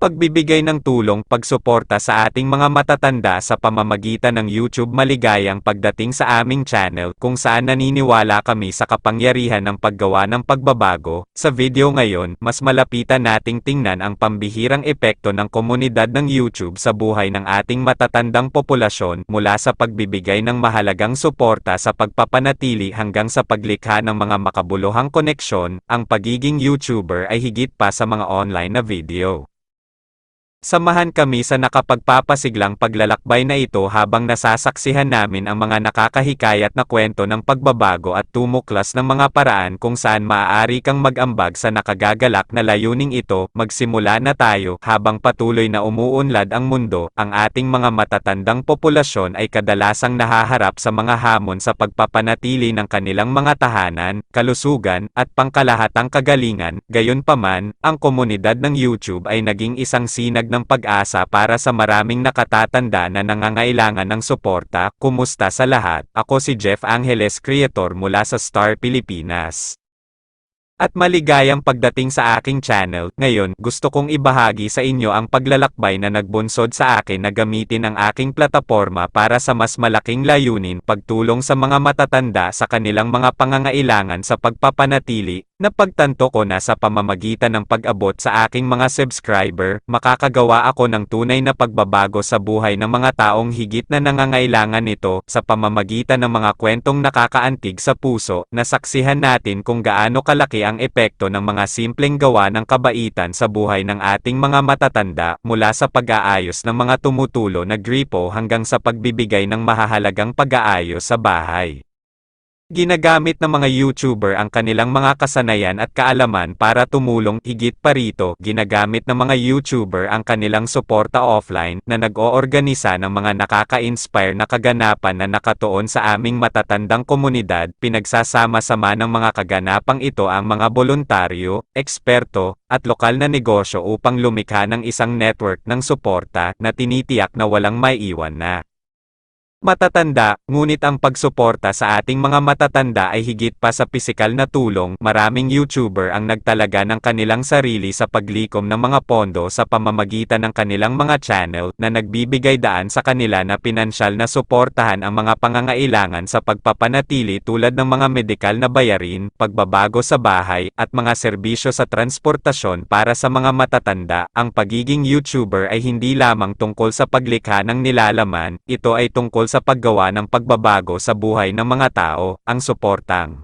pagbibigay ng tulong pagsuporta sa ating mga matatanda sa pamamagitan ng YouTube maligayang pagdating sa aming channel kung saan naniniwala kami sa kapangyarihan ng paggawa ng pagbabago. Sa video ngayon, mas malapitan nating tingnan ang pambihirang epekto ng komunidad ng YouTube sa buhay ng ating matatandang populasyon mula sa pagbibigay ng mahalagang suporta sa pagpapanatili hanggang sa paglikha ng mga makabuluhang koneksyon, ang pagiging YouTuber ay higit pa sa mga online na video. Samahan kami sa nakapagpapasiglang paglalakbay na ito habang nasasaksihan namin ang mga nakakahikayat na kwento ng pagbabago at tumuklas ng mga paraan kung saan maaari kang mag-ambag sa nakagagalak na layuning ito. Magsimula na tayo habang patuloy na umuunlad ang mundo, ang ating mga matatandang populasyon ay kadalasang nahaharap sa mga hamon sa pagpapanatili ng kanilang mga tahanan, kalusugan, at pangkalahatang kagalingan. Gayunpaman, ang komunidad ng YouTube ay naging isang sinag ng pag-asa para sa maraming nakatatanda na nangangailangan ng suporta. Kumusta sa lahat? Ako si Jeff Angeles, creator mula sa Star Pilipinas. At maligayang pagdating sa aking channel, ngayon, gusto kong ibahagi sa inyo ang paglalakbay na nagbunsod sa akin na gamitin ang aking plataforma para sa mas malaking layunin pagtulong sa mga matatanda sa kanilang mga pangangailangan sa pagpapanatili, Napagtanto ko na sa pamamagitan ng pag-abot sa aking mga subscriber, makakagawa ako ng tunay na pagbabago sa buhay ng mga taong higit na nangangailangan nito sa pamamagitan ng mga kwentong nakakaantig sa puso. Nasaksihan natin kung gaano kalaki ang epekto ng mga simpleng gawa ng kabaitan sa buhay ng ating mga matatanda mula sa pag-aayos ng mga tumutulo na gripo hanggang sa pagbibigay ng mahahalagang pag-aayos sa bahay. Ginagamit ng mga YouTuber ang kanilang mga kasanayan at kaalaman para tumulong higit pa rito. Ginagamit ng mga YouTuber ang kanilang suporta offline na nag-oorganisa ng mga nakaka-inspire na kaganapan na nakatuon sa aming matatandang komunidad. Pinagsasama-sama ng mga kaganapang ito ang mga voluntaryo, eksperto, at lokal na negosyo upang lumikha ng isang network ng suporta na tinitiyak na walang maiiwan na. Matatanda, ngunit ang pagsuporta sa ating mga matatanda ay higit pa sa pisikal na tulong. Maraming YouTuber ang nagtalaga ng kanilang sarili sa paglikom ng mga pondo sa pamamagitan ng kanilang mga channel na nagbibigay daan sa kanila na pinansyal na suportahan ang mga pangangailangan sa pagpapanatili tulad ng mga medikal na bayarin, pagbabago sa bahay, at mga serbisyo sa transportasyon para sa mga matatanda. Ang pagiging YouTuber ay hindi lamang tungkol sa paglikha ng nilalaman, ito ay tungkol sa paggawa ng pagbabago sa buhay ng mga tao, ang suportang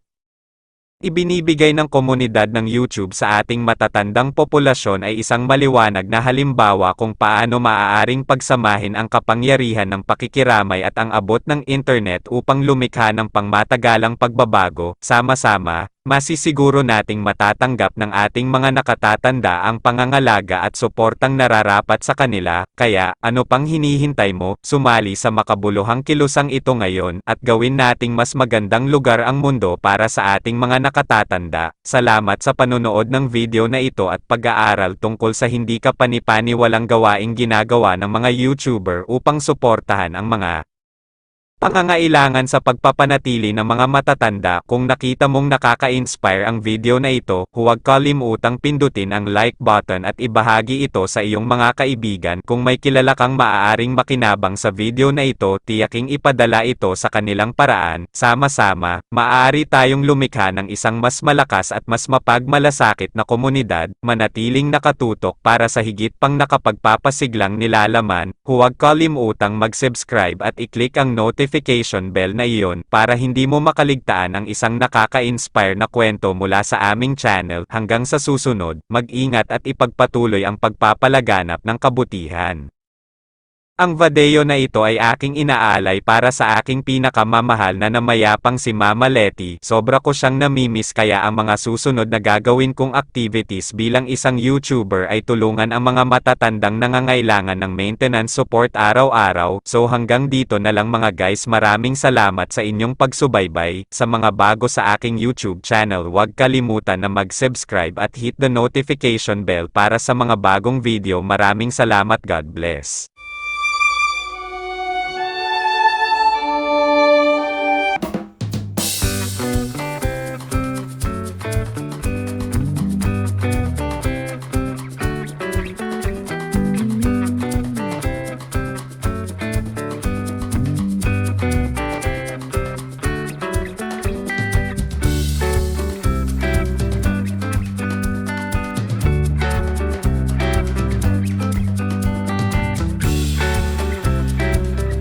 Ibinibigay ng komunidad ng YouTube sa ating matatandang populasyon ay isang maliwanag na halimbawa kung paano maaaring pagsamahin ang kapangyarihan ng pakikiramay at ang abot ng internet upang lumikha ng pangmatagalang pagbabago, sama-sama, masisiguro nating matatanggap ng ating mga nakatatanda ang pangangalaga at suportang nararapat sa kanila, kaya, ano pang hinihintay mo, sumali sa makabuluhang kilusang ito ngayon, at gawin nating mas magandang lugar ang mundo para sa ating mga nakatatanda. Salamat sa panonood ng video na ito at pag-aaral tungkol sa hindi ka panipaniwalang gawaing ginagawa ng mga YouTuber upang suportahan ang mga Pangangailangan sa pagpapanatili ng mga matatanda kung nakita mong nakaka-inspire ang video na ito, huwag kalimutang pindutin ang like button at ibahagi ito sa iyong mga kaibigan. Kung may kilala kang maaaring makinabang sa video na ito tiyaking ipadala ito sa kanilang paraan, sama-sama, maaari tayong lumikha ng isang mas malakas at mas mapagmalasakit na komunidad, manatiling nakatutok para sa higit pang nakapagpapasiglang nilalaman, huwag kalimutang mag-subscribe at i-click ang notification notification bell na iyon para hindi mo makaligtaan ang isang nakaka-inspire na kwento mula sa aming channel. Hanggang sa susunod, mag-ingat at ipagpatuloy ang pagpapalaganap ng kabutihan. Ang video na ito ay aking inaalay para sa aking pinakamamahal na namayapang si Mama Letty. Sobra ko siyang namimiss kaya ang mga susunod na gagawin kong activities bilang isang YouTuber ay tulungan ang mga matatandang nangangailangan ng maintenance support araw-araw. So hanggang dito na lang mga guys maraming salamat sa inyong pagsubaybay. Sa mga bago sa aking YouTube channel huwag kalimutan na mag-subscribe at hit the notification bell para sa mga bagong video. Maraming salamat God bless.